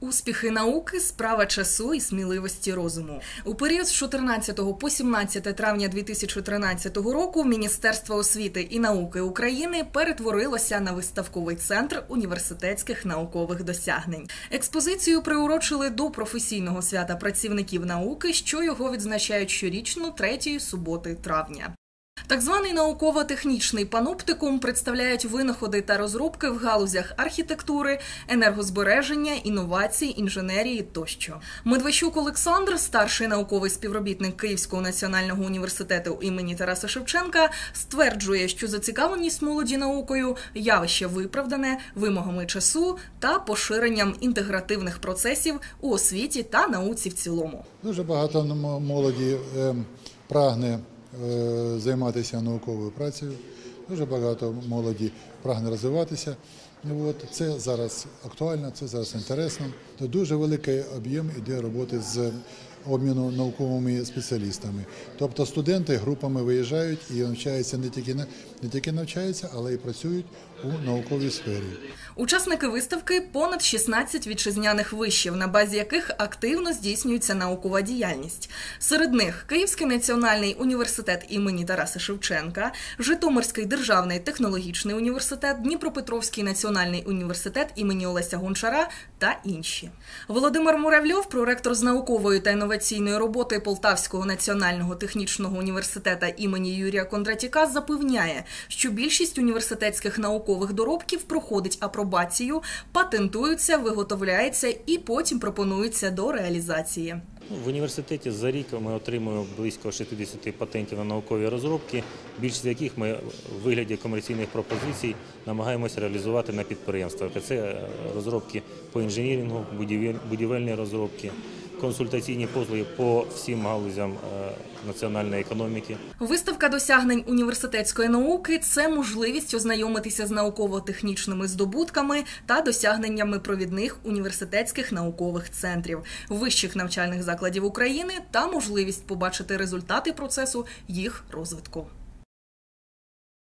Успіхи науки справа часу і сміливості розуму у період з 14 по 17 травня 2013 року Міністерство освіти і науки України перетворилося на виставковий центр університетських наукових досягнень. Експозицію приурочили до професійного свята працівників науки, що його відзначають щорічно третьої суботи травня. Так званий науково-технічний паноптикум представляють винаходи та розробки в галузях архітектури, енергозбереження, інновацій, інженерії тощо. Медвещук Олександр, старший науковий співробітник Київського національного університету імені Тараса Шевченка, стверджує, що зацікавленість молоді наукою явище виправдане вимогами часу та поширенням інтегративних процесів у освіті та науці в цілому. Дуже багато молоді ем, прагне. Е, займатися науковою працею. Дуже багато молоді прагне розвиватися. От, Це зараз актуально, це зараз інтересно. Дуже великий об'єм іде роботи з обміну науковими спеціалістами. Тобто студенти групами виїжджають і навчаються не тільки не тільки навчаються, але й працюють у науковій сфері. Учасники виставки понад 16 вітчизняних вишів, на базі яких активно здійснюється наукова діяльність. Серед них Київський національний університет імені Тараса Шевченка, Житомирський державний технологічний університет, Дніпропетровський національний університет імені Олеся Гончара та інші. Володимир Муравльов, проректор з наукової та інноваційної роботи Полтавського національного технічного університету імені Юрія Кондратіка, запевняє, що більшість університетських наукових доробків проходить апробацію, патентуються, виготовляється і потім пропонуються до реалізації. Ну, в університеті за рік ми отримуємо близько 60 патентів на наукові розробки, більшість з яких ми в вигляді комерційних пропозицій намагаємося реалізувати на підприємствах. Це розробки по інженірингу, будівельні розробки консультаційні послуги по всім галузям е, національної економіки. Виставка досягнень університетської науки це можливість ознайомитися з науково-технічними здобутками та досягненнями провідних університетських наукових центрів, вищих навчальних закладів України та можливість побачити результати процесу їх розвитку.